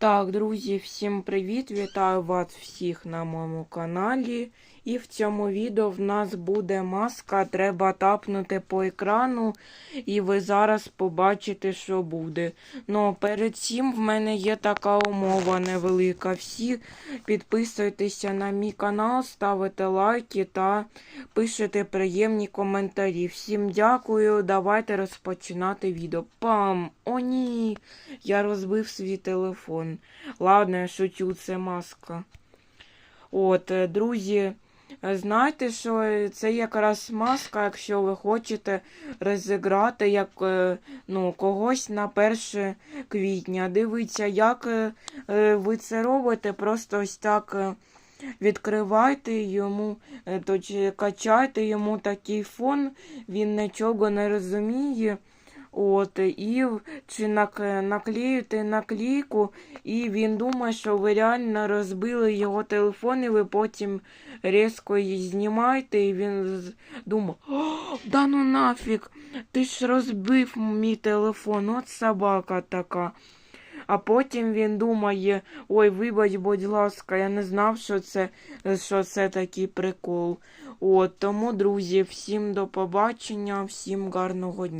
Так, друзі, всім привіт! Вітаю вас всіх на моєму каналі. І в цьому відео в нас буде маска. Треба тапнути по екрану, і ви зараз побачите, що буде. Ну, перед цим в мене є така умова невелика. Всі підписуйтеся на мій канал, ставите лайки та пишете приємні коментарі. Всім дякую. Давайте розпочинати відео. Пам! О, ні! Я розбив свій телефон. Ладно, я шучу, це маска. От, е, друзі, е, знаєте, що е, це якраз маска, якщо ви хочете розіграти як, ну, когось на 1 квітня. Дивіться, як ви це робите, просто ось так. Відкривайте йому, качайте йому такий фон, він нічого не розуміє. От, і чи нак, наклеїте наклейку, і він думає, що ви реально розбили його телефон, і ви потім різко її знімаєте, і він думає, да ну нафіг, ти ж розбив мій телефон, от собака така. А потім він думає, ой, вибач, будь ласка, я не знав, що це, що це такий прикол. От, тому, друзі, всім до побачення, всім гарного дня.